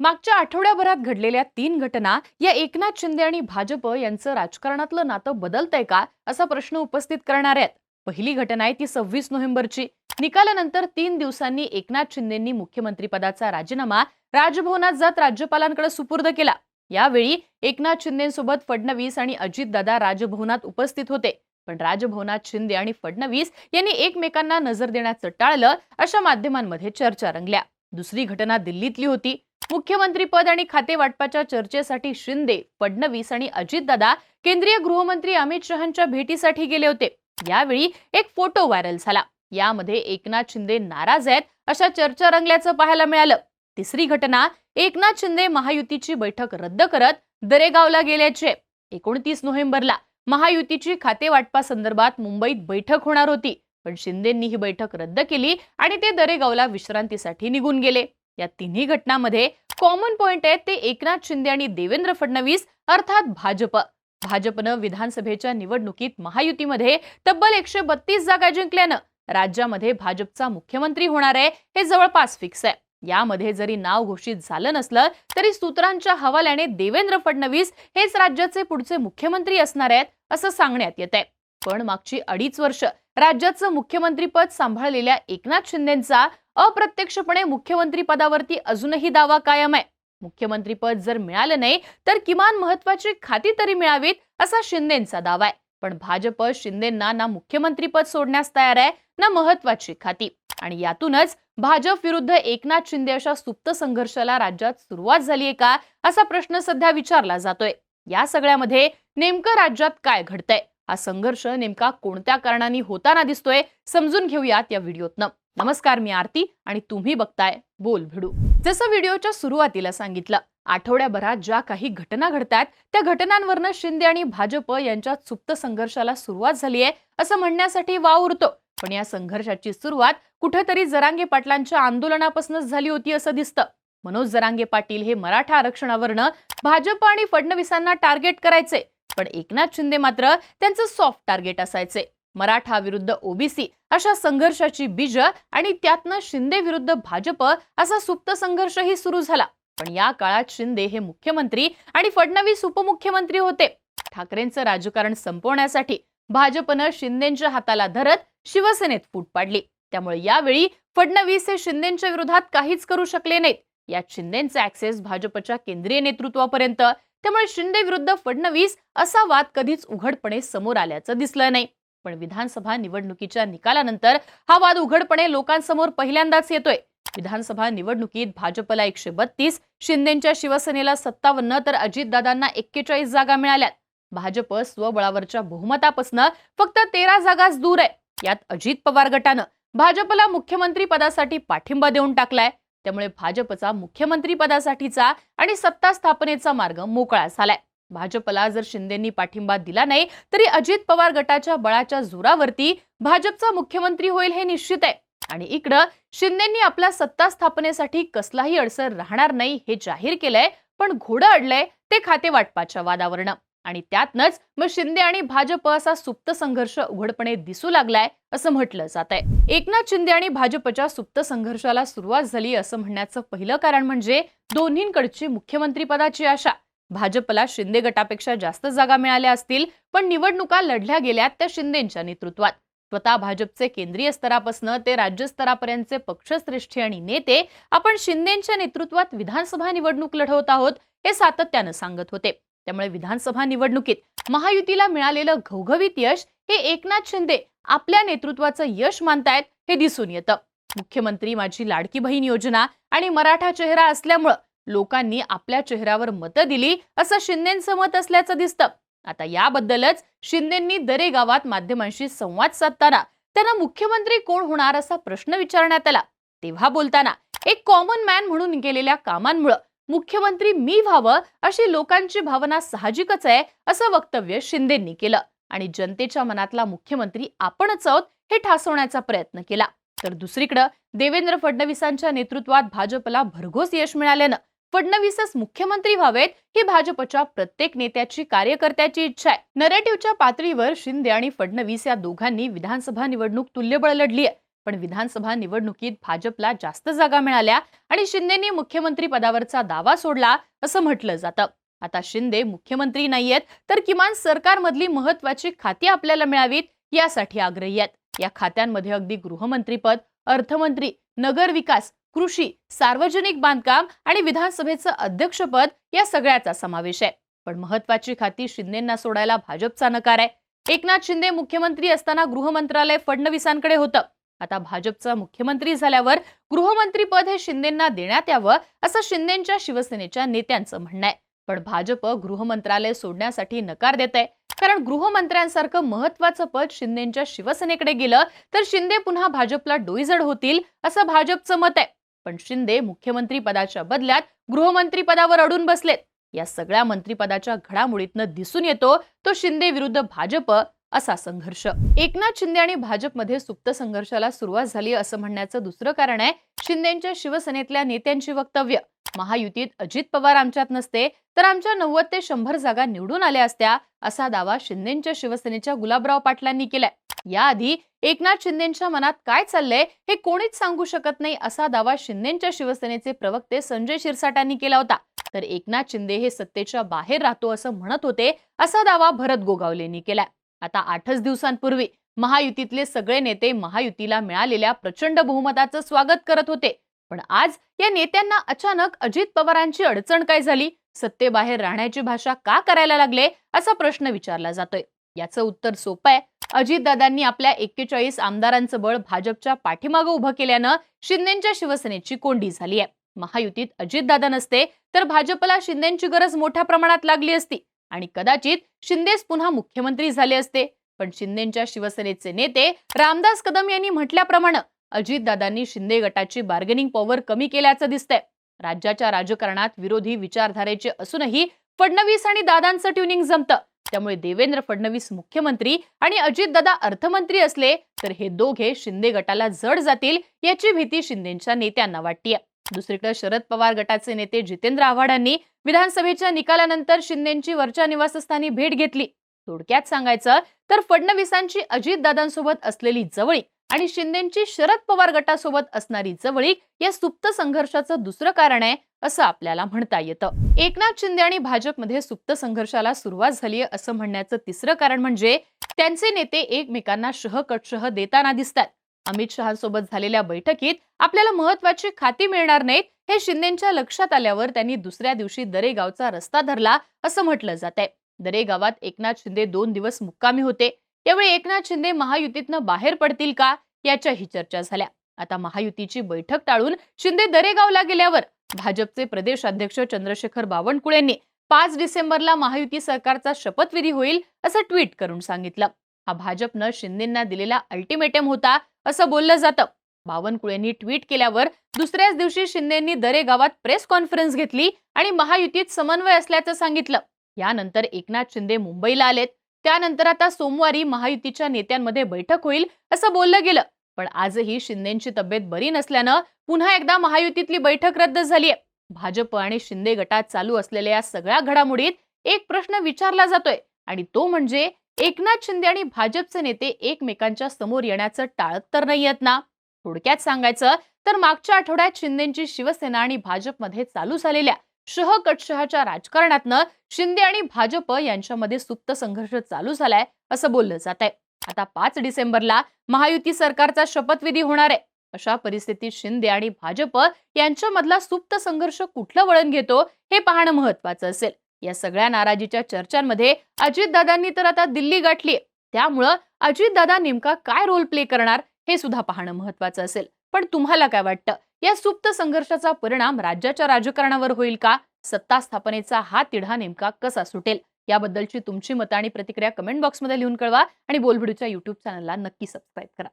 मागच्या आठवड्याभरात घडलेल्या तीन घटना या एकनाथ शिंदे आणि भाजप यांचं राजकारणातलं नातं बदलतंय का असा प्रश्न उपस्थित करणार आहेत. पहिली घटना आहे ती सव्वीस नोव्हेंबरची. निकालानंतर तीन दिवसांनी एकनाथ शिंदेंनी मुख्यमंत्रीपदाचा राजीनामा राजभवनात जात राज्यपालांकडे सुपूर्द केला. यावेळी एकनाथ शिंदेसोबत फडणवीस आणि अजितदादा राजभवनात उपस्थित होते. पण राजभवनात शिंदे आणि फडणवीस यांनी एकमेकांना नजर देण्याचं टाळलं अशा माध्यमांमध्ये चर्चा रंगल्या. दुसरी घटना दिल्लीतली होती. मुख्यमंत्रीपद आणि खाते वाटपाच्या चर्चेसाठी शिंदे फडणवीस आणि अजितदादा केंद्रीय गृहमंत्री अमित शहांच्या भेटीसाठी गेले होते. यावेळी एक फोटो व्हायरल झाला. यामध्ये एकनाथ शिंदे नाराज आहेत अशा चर्चा रंगल्याचं पाहायला मिळालं. तिसरी घटना एकनाथ शिंदे महायुतीची बैठक रद्द करत दरेगावला गेल्याचे. एकोणतीस नोव्हेंबरला महायुतीची खाते वाटपासंदर्भात मुंबईत बैठक होणार होती. पण शिंदेंनी ही बैठक रद्द केली आणि ते दरेगावला विश्रांतीसाठी निघून गेले. या तिन्ही घटनांमध्ये कॉमन पॉइंट आहे ते एकनाथ शिंदे आणि देवेंद्र फडणवीस अर्थात भाजप. भाजपनं विधानसभेच्या निवडणुकीत महायुतीमध्ये तब्बल एकशे बत्तीस जागा जिंकल्यानं राज्यामध्ये भाजपचा मुख्यमंत्री होणार आहे हे जवळपास फिक्स आहे. यामध्ये जरी नाव घोषित झालं नसलं तरी सूत्रांच्या हवाल्याने देवेंद्र फडणवीस हेच राज्याचे पुढचे मुख्यमंत्री असणार आहेत असं सांगण्यात येत आहे पण मागची अडीच वर्ष राज्याचं मुख्यमंत्रीपद सांभाळलेल्या एकनाथ शिंदेचा अप्रत्यक्षपणे मुख्यमंत्री पदावरती अजूनही दावा कायम आहे. मुख्यमंत्रीपद जर मिळालं नाही तर किमान महत्वाची खाती तरी मिळावीत असा शिंदेचा दावा आहे. पण भाजप शिंदेना ना मुख्यमंत्रीपद सोडण्यास तयार आहे ना महत्वाची खाती. आणि यातूनच भाजप विरुद्ध एकनाथ शिंदे अशा सुप्त संघर्षाला राज्यात सुरुवात झालीये का असा प्रश्न सध्या विचारला जातोय. या सगळ्यामध्ये नेमकं राज्यात काय घडतंय? हा संघर्ष नेमका कोणत्या कारणाने होताना दिसतोय समजून घेऊयात या व्हिडिओतनं. नमस्कार मी आरती आणि तुम्ही बघताय बोल भिडू. जसं व्हिडिओच्या सुरुवातीला सांगितलं आठवड्याभरात ज्या काही घटना घडतात त्या घटनांवरनं शिंदे आणि भाजप यांच्या सुप्त संघर्षाला सुरुवात झाली आहे असं म्हणण्यासाठी वाव उरतो. पण या संघर्षाची सुरुवात कुठेतरी जरांगे पाटलांच्या आंदोलनापासूनच झाली होती असं दिसतं. मनोज जरांगे पाटील हे मराठा आरक्षणावरनं भाजप आणि फडणवीसांना टार्गेट करायचे. पण एकनाथ शिंदे मात्र त्यांचं सॉफ्ट टार्गेट असायचे. मराठा विरुद्ध ओबीसी अशा संघर्षाची बीज आणि त्यातनं शिंदे विरुद्ध भाजप असा सुप्त संघर्षही सुरू झाला. पण या काळात शिंदे हे मुख्यमंत्री आणि फडणवीस उपमुख्यमंत्री होते. ठाकरेंचं राजकारण संपवण्यासाठी भाजपनं शिंदेच्या हाताला धरत शिवसेनेत फूट पाडली. त्यामुळे यावेळी फडणवीस हे शिंदेच्या विरोधात काहीच करू शकले नाहीत. यात शिंदेचा ऍक्सेस भाजपच्या केंद्रीय नेतृत्वापर्यंत त्यामुळे शिंदे विरुद्ध फडणवीस असा वाद कधीच उघडपणे समोर आल्याचं दिसलं नाही. पण विधानसभा निवडणुकीच्या निकालानंतर हा वाद उघडपणे लोकांसमोर पहिल्यांदाच येतोय. विधानसभा निवडणुकीत भाजपला एकशे बत्तीस शिंदेच्या शिवसेनेला सत्तावन्न तर अजितदादांना एक्केचाळीस जागा मिळाल्यात. भाजप स्वबळावरच्या बहुमतापासून फक्त तेरा जागाच दूर आहे. यात अजित पवार गटानं भाजपला मुख्यमंत्री पदासाठी पाठिंबा देऊन टाकलाय. त्यामुळे भाजपचा मुख्यमंत्रीपदासाठीचा आणि सत्ता स्थापनेचा मार्ग मोकळा झालाय. भाजपला जर शिंदेंनी पाठिंबा दिला नाही तरी अजित पवार गटाच्या बळाच्या जोरावरती भाजपचा मुख्यमंत्री होईल हे निश्चित आहे. आणि इकडं शिंदेंनी आपल्या सत्ता स्थापनेसाठी कसलाही अडसर राहणार नाही हे जाहीर केलंय पण घोडं अडलंय ते खाते वाटपाच्या वादावरनं आणि त्यातनच मग शिंदे आणि भाजप असा सुप्त संघर्ष उघडपणे दिसू लागलाय असं म्हटलं जात आहे एकनाथ शिंदे आणि भाजपच्या सुप्त संघर्षाला सुरुवात झाली असं म्हणण्याचं पहिलं कारण म्हणजे दोन्हींकडची मुख्यमंत्रीपदाची आशा. भाजपला शिंदे गटापेक्षा जास्त जागा मिळाल्या असतील पण निवडणुका लढल्या गेल्यात त्या शिंदेच्या नेतृत्वात. स्वतः भाजपचे केंद्रीय स्तरापासून ते राज्य स्तरापर्यंतचे पक्षश्रेष्ठी आणि नेते आपण शिंदेच्या नेतृत्वात विधानसभा निवडणूक लढवत आहोत हे सातत्यानं सांगत होते. त्यामुळे विधानसभा निवडणुकीत महायुतीला मिळालेलं घवघवीत यश हे एकनाथ शिंदे आपल्या नेतृत्वाचं यश मानतायत हे दिसून येतं. मुख्यमंत्री माझी लाडकी बहीण योजना आणि मराठा चेहरा असल्यामुळं लोकांनी आपल्या चेहऱ्यावर मतं दिली असं शिंदेचं मत असल्याचं दिसतं. आता याबद्दलच शिंदेंनी दरे गावात माध्यमांशी संवाद साधताना त्यांना मुख्यमंत्री कोण होणार असा प्रश्न विचारण्यात आला. तेव्हा बोलताना एक कॉमन मॅन म्हणून केलेल्या कामांमुळं मुख्यमंत्री मी व्हावं अशी लोकांची भावना साहजिकच आहे असं वक्तव्य शिंदेंनी केलं. आणि जनतेच्या मनातला मुख्यमंत्री आपणच आहोत हे ठासवण्याचा प्रयत्न केला. तर दुसरीकडं देवेंद्र फडणवीसांच्या नेतृत्वात भाजपला भरघोस यश मिळाल्यानं फडणवीसच मुख्यमंत्री व्हावेत ही भाजपच्या प्रत्येक नेत्याची कार्यकर्त्याची इच्छा आहे. नरेटिव्हच्या पातळीवर शिंदे आणि फडणवीस या दोघांनी विधानसभा निवडणूक तुल्यबळ लढली आहे पण विधानसभा निवडणुकीत भाजपला जास्त जागा मिळाल्या आणि शिंदेनी मुख्यमंत्री पदावरचा दावा सोडला असं म्हटलं जातं. आता शिंदे मुख्यमंत्री नाहीयेत तर किमान सरकारमधली महत्वाची खाती आपल्याला मिळावीत यासाठी आग्रही आहेत. या खात्यांमध्ये अगदी गृहमंत्रीपद अर्थमंत्री नगर विकास कृषी सार्वजनिक बांधकाम आणि विधानसभेचं अध्यक्षपद या सगळ्याचा समावेश आहे. पण महत्वाची खाती शिंदेना सोडायला भाजपचा नकार आहे. एकनाथ शिंदे मुख्यमंत्री असताना गृहमंत्रालय फडणवीसांकडे होतं. आता भाजपचा मुख्यमंत्री झाल्यावर गृहमंत्रीपद हे शिंदेंना देण्यात यावं असं शिंदेच्या शिवसेनेच्या नेत्यांचं म्हणणं आहे. पण भाजप गृहमंत्रालय सोडण्यासाठी नकार देत आहे कारण गृहमंत्र्यांसारखं महत्वाचं पद शिंदेच्या शिवसेनेकडे गेलं तर शिंदे पुन्हा भाजपला डोईजड होतील असं भाजपचं मत आहे. पण शिंदे मुख्यमंत्री पदाच्या बदल्यात गृहमंत्री पदावर अडून बसलेत. या सगळ्या मंत्रिपदाच्या घडामोडीतनं दिसून येतो तो शिंदे विरुद्ध भाजप असा संघर्ष. एकनाथ शिंदे आणि भाजपमध्ये सुप्त संघर्षाला सुरुवात झाली असं म्हणण्याचं दुसरं कारण आहे शिंदेच्या शिवसेनेतल्या नेत्यांची वक्तव्य. महायुतीत अजित पवार आमच्यात नसते तर आमच्या नव्वद ते शंभर जागा निवडून आल्या असत्या असा दावा शिंदेच्या शिवसेनेच्या गुलाबराव पाटलांनी केलाय. याआधी एकनाथ शिंदेच्या मनात काय चाललंय हे कोणीच सांगू शकत नाही असा दावा शिंदेच्या शिवसेनेचे प्रवक्ते संजय शिरसाटांनी केला होता. तर एकनाथ शिंदे हे सत्तेच्या बाहेर राहतो असं म्हणत होते असा दावा भरत गोगावलेंनी केलाय. आता आठच दिवसांपूर्वी महायुतीतले सगळे नेते महायुतीला मिळालेल्या प्रचंड बहुमताचं स्वागत करत होते. पण आज या नेत्यांना अचानक अजित पवारांची अडचण काय झाली? सत्तेबाहेर राहण्याची भाषा का करायला लागले? असा प्रश्न विचारला जातोय. याचं उत्तर सोपं आहे. अजितदादांनी आपल्या एक्केचाळीस आमदारांचं बळ भाजपच्या पाठीमागं उभं केल्यानं शिंदेच्या शिवसेनेची कोंडी झाली आहे. महायुतीत अजितदादा नसते तर भाजपला शिंदेची गरज मोठ्या प्रमाणात लागली असती. आणि कदाचित शिंदेच पुन्हा मुख्यमंत्री झाले असते. पण शिंदेच्या शिवसेनेचे नेते रामदास कदम यांनी म्हटल्याप्रमाणे अजितदादांनी शिंदे गटाची बार्गेनिंग पॉवर कमी केल्याचं दिसतंय. राज्याच्या राजकारणात विरोधी विचारधारेचे असूनही फडणवीस आणि दादांचं ट्युनिंग जमतं. त्यामुळे देवेंद्र फडणवीस मुख्यमंत्री आणि अजितदादा अर्थमंत्री असले तर हे दोघे शिंदे गटाला जड जातील याची भीती शिंदेच्या नेत्यांना वाटतीये. दुसरीकडे शरद पवार गटाचे नेते जितेंद्र आव्हाडांनी विधानसभेच्या निकालानंतर शिंदेची वरच्या निवासस्थानी भेट घेतली. थोडक्यात सांगायचं तर फडणवीसांची अजितदादांसोबत असलेली जवळीक आणि शिंदेची शरद पवार गटासोबत असणारी जवळीक या सुप्त संघर्षाचं दुसरं कारण आहे असं आपल्याला म्हणता येतं. एकनाथ शिंदे आणि भाजपमध्ये सुप्त संघर्षाला सुरुवात झाली असं म्हणण्याचं तिसरं कारण म्हणजे त्यांचे नेते एकमेकांना शह कटशह देताना दिसतात. अमित शहासोबत झालेल्या बैठकीत आपल्याला महत्वाची खाती मिळणार नाहीत हे शिंदेच्या लक्षात आल्यावर त्यांनी दुसऱ्या दिवशी दरेगावचा रस्ता धरला असं म्हटलं जात आहे दरेगावात एकनाथ शिंदे दोन दिवस मुक्कामी होते. त्यावेळी एकनाथ शिंदे महायुतीतनं बाहेर पडतील का याच्याही चर्चा झाल्या. आता महायुतीची बैठक टाळून शिंदे दरेगावला गेल्यावर भाजपचे प्रदेश अध्यक्ष चंद्रशेखर बावनकुळेंनी पाच डिसेंबरला महायुती सरकारचा शपथविधी होईल असं ट्विट करून सांगितलं. हा भाजपनं शिंदेना दिलेला अल्टिमेटम होता असं बोललं जातं. बावनकुळेंनी ट्विट केल्यावर दुसऱ्याच दिवशी शिंदेंनी दरे गावात प्रेस कॉन्फरन्स घेतली आणि महायुतीत समन्वय असल्याचं सांगितलं. यानंतर एकनाथ शिंदे मुंबईला आलेत. त्यानंतर आता सोमवारी महायुतीच्या नेत्यांमध्ये बैठक होईल असं बोललं गेलं. पण आजही शिंदेची तब्येत बरी नसल्यानं पुन्हा एकदा महायुतीतली बैठक रद्द झालीय. भाजप आणि शिंदे गटात चालू असलेल्या या सगळ्या घडामोडीत एक प्रश्न विचारला जातोय आणि तो म्हणजे एकनाथ शिंदे आणि भाजपचे नेते एकमेकांच्या समोर येण्याचं टाळत तर नाहीयेत ना? थोडक्यात सांगायचं तर मागच्या आठवड्यात शिंदेची शिवसेना आणि भाजपमध्ये चालू झालेल्या शह कटशहाच्या राजकारणातनं शिंदे आणि भाजप यांच्यामध्ये सुप्त संघर्ष चालू झालाय असं बोललं जात आहे आता पाच डिसेंबरला महायुती सरकारचा शपथविधी होणार आहे. अशा परिस्थितीत शिंदे आणि भाजप यांच्यामधला सुप्त संघर्ष कुठलं वळण घेतो हे पाहणं महत्वाचं असेल. या सगळ्या नाराजीच्या चर्चांमध्ये अजितदादांनी तर आता दिल्ली गाठली त्यामुळं अजितदादा नेमका काय रोल प्ले करणार हे सुद्धा पाहणं महत्वाचं असेल. पण तुम्हाला काय वाटतं? या सुप्त संघर्षाचा परिणाम राज्याच्या राजकारणावर होईल का? सत्ता स्थापनेचा हा तिढा नेमका कसा सुटेल? याबद्दलची तुमची मतं आणि प्रतिक्रिया कमेंट बॉक्समध्ये लिहून कळवा आणि बोलभिडूच्या युट्यूब चॅनलला नक्की सबस्क्राईब करा.